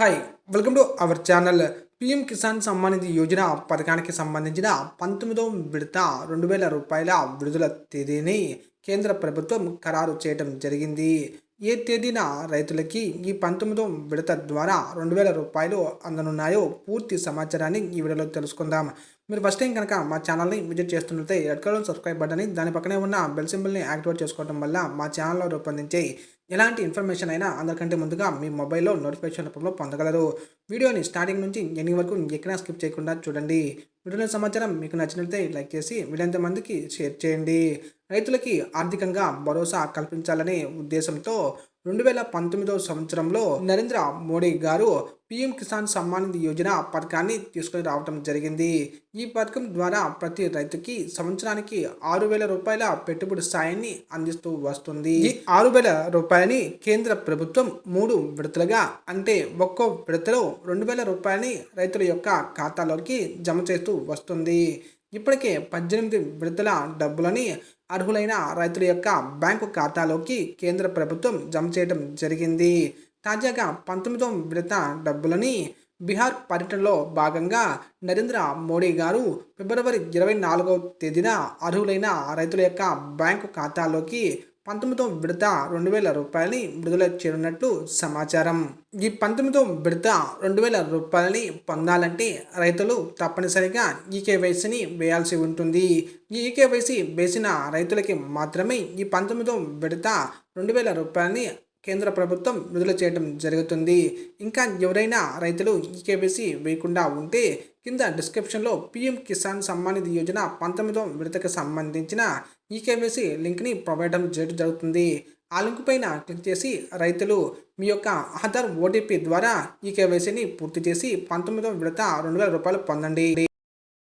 Hi welcome to our channel PM Kisan Samman Nidhi Yojana పథకానికి సంబంధించిన పంతొమ్మిదో విడత రెండు వేల రూపాయల విడుదల తేదీని కేంద్ర ప్రభుత్వం ఖరారు చేయడం జరిగింది ఏ తేదీన రైతులకి ఈ పంతొమ్మిదో విడత ద్వారా రెండు వేల రూపాయలు అందనున్నాయో పూర్తి సమాచారాన్ని ఈ వీడియోలో తెలుసుకుందాం మీరు ఫస్ట్ టైం కనుక మా ఛానల్ని విజిట్ చేస్తున్నట్లయితే రెడ్ కలర్ సబ్స్క్రైబ్ బటన్ని దాని పక్కనే ఉన్న బెల్ సింబల్ని యాక్టివేట్ చేసుకోవడం వల్ల మా ఛానల్లో రూపొందించే ఎలాంటి ఇన్ఫర్మేషన్ అయినా అందరికంటే ముందుగా మీ మొబైల్లో నోటిఫికేషన్ రూపంలో పొందగలరు. వీడియోని స్టార్టింగ్ నుంచి ఎన్ని వరకు ఎక్కడా స్కిప్ చేయకుండా చూడండి. వీడియోలో సమాచారం మీకు నచ్చినట్లయితే లైక్ చేసి వీడంత మందికి షేర్ చేయండి. రైతులకి ఆర్థికంగా భరోసా కల్పించాలనే ఉద్దేశంతో రెండు వేల పంతొమ్మిదవ సంవత్సరంలో నరేంద్ర మోడీ గారు పీఎం కిసాన్ సమ్మాన్ నిధి యోజన పథకాన్ని తీసుకుని రావడం జరిగింది. ఈ పథకం ద్వారా ప్రతి రైతుకి సంవత్సరానికి ఆరు వేల రూపాయల పెట్టుబడి సాయాన్ని అందిస్తూ వస్తుంది. ఈ ఆరు వేల రూపాయలని కేంద్ర ప్రభుత్వం మూడు విడతలుగా అంటే ఒక్కో విడతలో రెండు వేల రూపాయలని రైతుల యొక్క ఖాతాలోకి జమ చేస్తూ వస్తుంది. ఇప్పటికే పద్దెనిమిది విడతల డబ్బులని అర్హులైన రైతుల యొక్క బ్యాంకు ఖాతాలోకి కేంద్ర ప్రభుత్వం జమ చేయడం జరిగింది. తాజాగా పంతొమ్మిదో విడత డబ్బులని బీహార్ పర్యటనలో భాగంగా నరేంద్ర మోడీ గారు ఫిబ్రవరి ఇరవై నాలుగవ తేదీన అర్హులైన రైతుల యొక్క బ్యాంకు ఖాతాలోకి పంతొమ్మిదో విడత రెండు వేల రూపాయలని విడుదల చేయనున్నట్లు సమాచారం. ఈ పంతొమ్మిదో విడత రెండు వేల రూపాయలని పొందాలంటే రైతులు తప్పనిసరిగా ఈ కేవైసీని వేయాల్సి ఉంటుంది. ఈ కేవైసీ వేసిన రైతులకి మాత్రమే ఈ పంతొమ్మిదో విడత రెండు వేల రూపాయలని కేంద్ర ప్రభుత్వం విడుదల చేయడం జరుగుతుంది. ఇంకా ఎవరైనా రైతులు ఈ కేవైసీ వేయకుండా ఉంటే కింద డిస్క్రిప్షన్లో పిఎం కిసాన్ సమ్మాన్ నిధి యోజన పంతొమ్మిదవ విడతకు సంబంధించిన ఈ కేవైసీ లింక్ని ప్రొవైడ్ చేయడం జరుగుతుంది. ఆ లింక్ పైన క్లిక్ చేసి రైతులు మీ యొక్క ఆధార్ ఓటీపీ ద్వారా ఈ కేవైసీని పూర్తి చేసి పంతొమ్మిదవ విడత రెండు వేల రూపాయలు పొందండి.